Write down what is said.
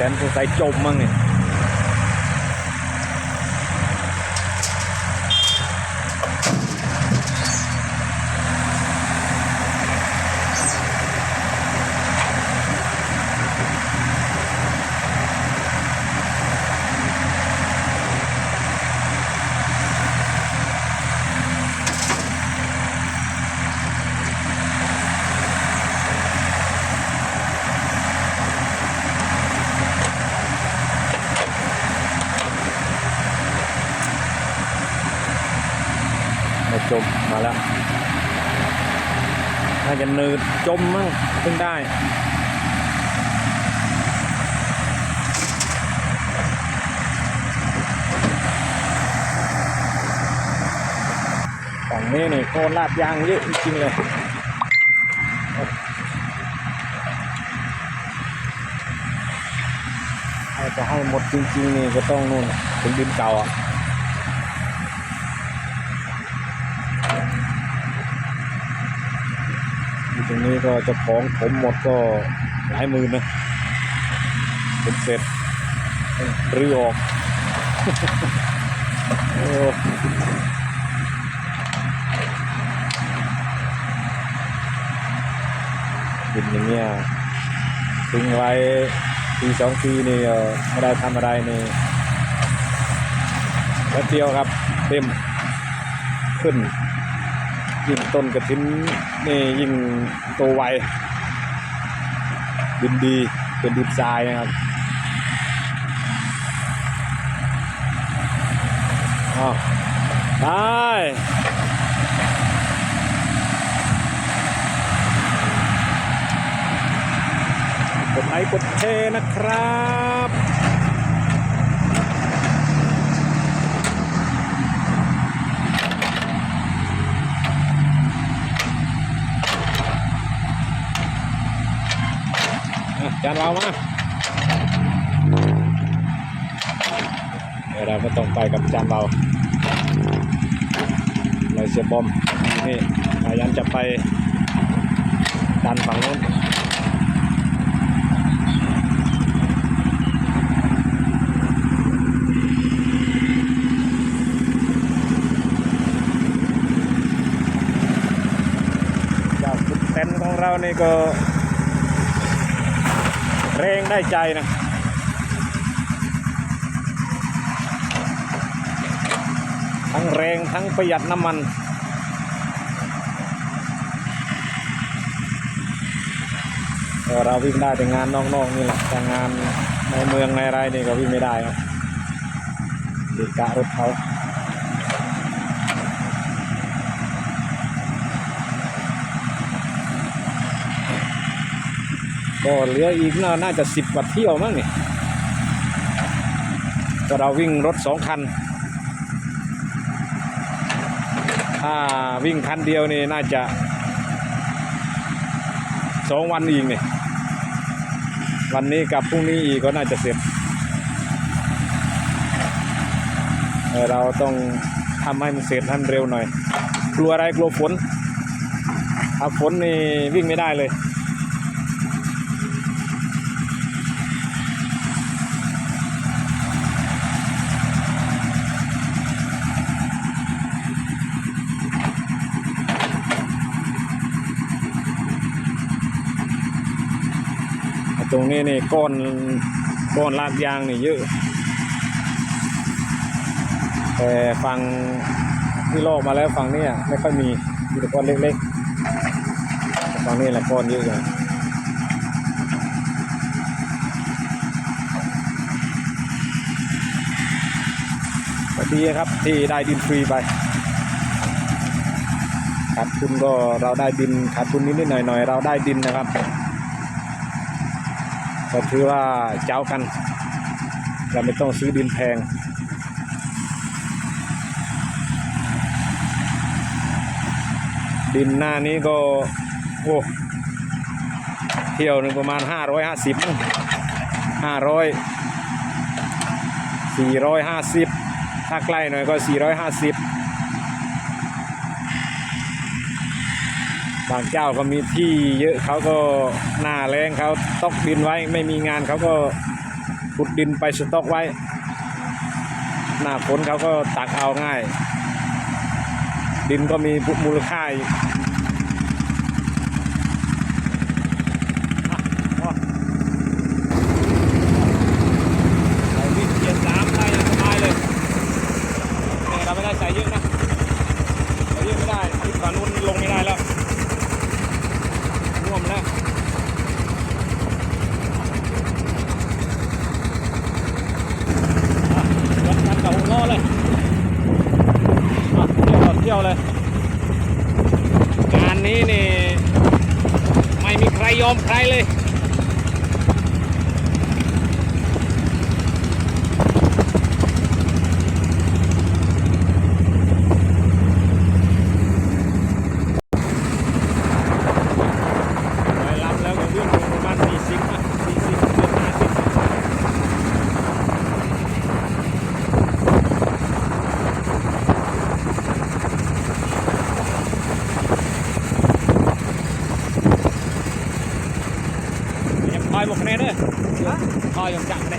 แสนสงสัยจมมั้งเนี่ย จมมาแล้วน่าจะเนืดจมมั้งเพิ่งได้ฝั่งนี้นี่โคนลาดยางเยอะจริงๆเลยถ้าจะให้หมดจริงๆนี่ก็ต้องนู่นถึงดินเก่าอะ อยู่ ตรงนี้ก็จะของผมหมดก็หลายหมื่นนะเป็นเสร็จรื้อออกโอ้ดินอย่างเงี้ยทิ้งไว้ปีสองปีนี่ไม่ได้ทำอะไรนี่แป๊บเดียวครับเต็มขึ้น ยิ่งต้นกระถินนี่ยิ่งโตไวดินดีเป็นดินทรายนะครับอ้าวได้กดไลค์กดแชร์นะครับ อะจาน เรามาเดี๋ยวเราก็ต้องไปกับจานเราเลยเสียบอมนี่พยายามจะไปดันฝั่งนู้นเจ้าสุดเต็นของเรานี่ก็ แรงได้ใจนะทั้งแรงทั้งประหยัดน้ำมันเออเราวิ่งได้แต่งานนอกๆนี่แหละแต่งานในเมืองในไรนี่ก็วิ่งไม่ได้ครับดีกะรถเขา ก็เหลืออีกน่านาจะสิบกว่าเที่ยวมั้งนี่ก็เราวิ่งรถสองคัน ถ้าวิ่งคันเดียวนี่น่าจะสองวันอีกนี่วันนี้กับพรุ่งนี้อีกก็น่าจะเสร็จเออเราต้องทำให้มันเสร็จให้มันเร็วหน่อย กลัวอะไรกลัวฝนถ้าฝนนี่วิ่งไม่ได้เลย ตรงนี้นี่ก้อนก้อนลาดยางนี่เยอะ แต่ฝั่งที่ลอกมาแล้วฝั่งนี้ไม่ค่อยมีมีแต่ก้อนเล็กๆฝั่งนี้แหละก้อนเยอะเลยดีครับที่ได้ดินฟรีไปขาดทุนก็เราได้ดินขาดทุนนิดๆหน่อยๆเราได้ดินนะครับ ก็ถือว่าเจ้ากัน เราไม่ต้องซื้อดินแพง ดินหน้านี้ก็ โอ้ เที่ยวหนึ่งประมาณ 550มั้ง500 450 ถ้าใกล้หน่อยก็ 450 บางเจ้าก็มีที่เยอะเขาก็หน้าแรงเขาตอกดินไว้ไม่มีงานเขาก็ขุดดินไปสต็อกไว้ หน้าฝนเขาก็ตักเอาง่าย ดินก็มีมูลค่า นี้นี่ไม่มีใครยอมใครเลย บอกคะแนนเด้อข้อยงจังเด้